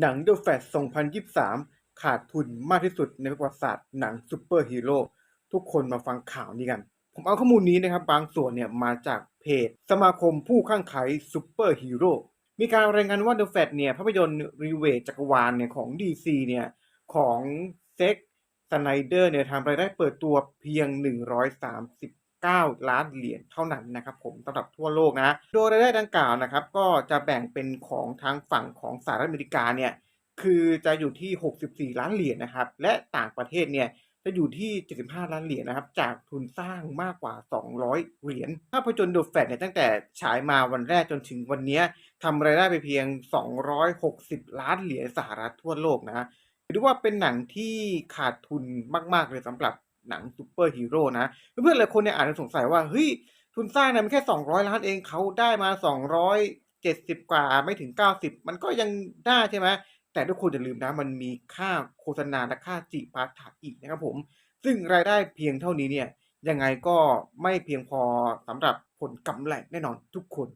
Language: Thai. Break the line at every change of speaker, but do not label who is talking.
หนัง The Flash 2023 ขาดทุนมากที่สุดในประวัติศาสตร์หนังซูเปอร์ฮีโร่ทุกคนมาฟังข่าวนี้กัน ผมเอาข้อมูลนี้นะครับ บางส่วนเนี่ยมาจากเพจ สมาคมผู้ข้างไขซูเปอร์ฮีโร่มีการรายงานว่า The Flash เนี่ยภาพยนตร์รีเวทจักรวาลเนี่ยของ DC เนี่ยของเซ็กสไนเดอร์เนี่ยทำรายได้เปิดตัวเพียง 130 9 ล้านเหรียญเท่านั้นนะครับผมสำหรับทั่วโลกนะโดยรายได้ดังกล่าวนะครับก็จะแบ่งเป็นของทางฝั่งของสหรัฐอเมริกาเนี่ยคือจะอยู่ที่ 64 ล้านเหรียญนะครับและต่างประเทศเนี่ยจะอยู่ที่ 75 ล้านเหรียญนะครับ จากทุนสร้างมากกว่า 200 เหรียญ ภาพยนตร์ The Flash เนี่ยตั้งแต่ฉายมาวันแรกจนถึงวันนี้ทำรายได้ไปเพียง 260 ล้านเหรียญสหรัฐทั่วโลกนะถือว่าเป็นหนังที่ขาดทุนมาก ๆ เลยสำหรับ หนังซูเปอร์ฮีโร่นะเพื่อนๆหลายคนเนี่ยอาจจะสงสัยว่าเฮ้ยทุนสร้างเนี่ยมันแค่ 200 ล้านเองเขาได้มา 270 กว่าไม่ถึง 90 มันก็ยังได้ใช่ไหมแต่ทุกคนอย่าลืมนะมันมีค่าโฆษณาและค่าจิปาถะอีกนะครับผม ซึ่งรายได้เพียงเท่านี้เนี่ยยังไงก็ไม่เพียงพอสำหรับผลกำไรแน่นอนทุกคน